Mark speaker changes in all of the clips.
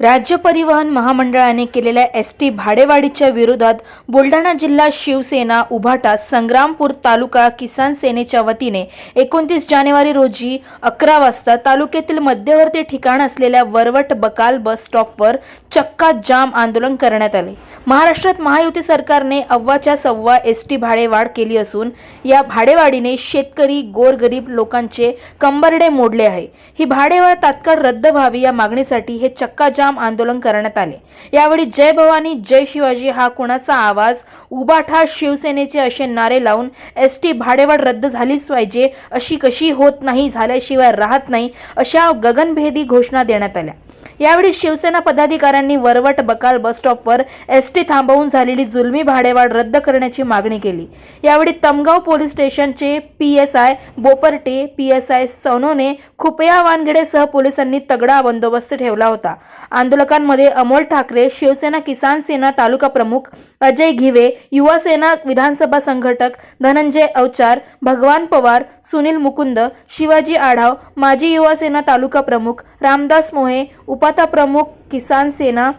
Speaker 1: राज्य परिवहन महामंडळाने केलेल्या एस टी भाडेवाढीच्या विरोधात बुलढाणा जिल्हा शिवसेना उभाटा संग्रामपूर तालुका किसान सेनेच्या वतीने एकोणतीस जानेवारी रोजी अकरा वाजता तालुक्यातील मध्यवर्ती ठिकाण असलेल्या वरवट बकाल बस स्टॉपवर चक्का जाम आंदोलन करण्यात आले. महाराष्ट्रात महायुती सरकारने अव्वाच्या सव्वा एस टी भाडेवाढ केली असून या भाडेवाढीने शेतकरी गोरगरीब लोकांचे कंबरडे मोडले आहे. ही भाडेवाढ तात्काळ रद्द व्हावी या मागणीसाठी हे चक्काजाम आंदोलन करण्यात आले. यावेळी जय भवानी जय शिवाजी हा कुणाचा आवाज? उबाठा शिवसेनेचे असे नारे लावून एस टी भाडेवाढ रद्द झालीच पाहिजे अशी कशी होत नाही झाल्याशिवाय राहत नाही अशा गगनभेदी घोषणा देण्यात आल्या. यावेळी शिवसेना पदाधिकाऱ्यांनी वरवट बकाल बस स्टॉपवर एस एसटी थांबवून झालेली जुलमी भाडेवाढ रद्द करण्याची मागणी केली. यावेळी तमगाव पोलीस स्टेशनचे P S I Boparte P S I Sonone खुपया वानगेडेसह पोलिसांनी तगडा बंदोबस्त ठेवला होता. आंदोलकांमध्ये अमोल ठाकरे शिवसेना किसान सेना तालुका प्रमुख अजय घिवे युवा सेना विधानसभा संघटक धनंजय अवचार भगवान पवार सुनील मुकुंद शिवाजी आढाव माजी युवा सेना तालुका प्रमुख रामदास मोहे उपाता प्रमुख किसान सेना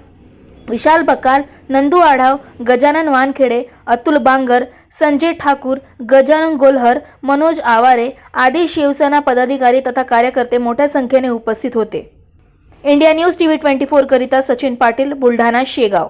Speaker 1: विशाल बकाल नंदू आढाव गजानन वानखेडे अतुल बांगर संजय ठाकूर गजानन गोल्हर मनोज आवारे आदी शिवसेना पदाधिकारी तथा कार्यकर्ते मोठ्या संख्येने उपस्थित होते. India news T V twenty फोरकरिता Sachin Patil Buldhana Shegaon.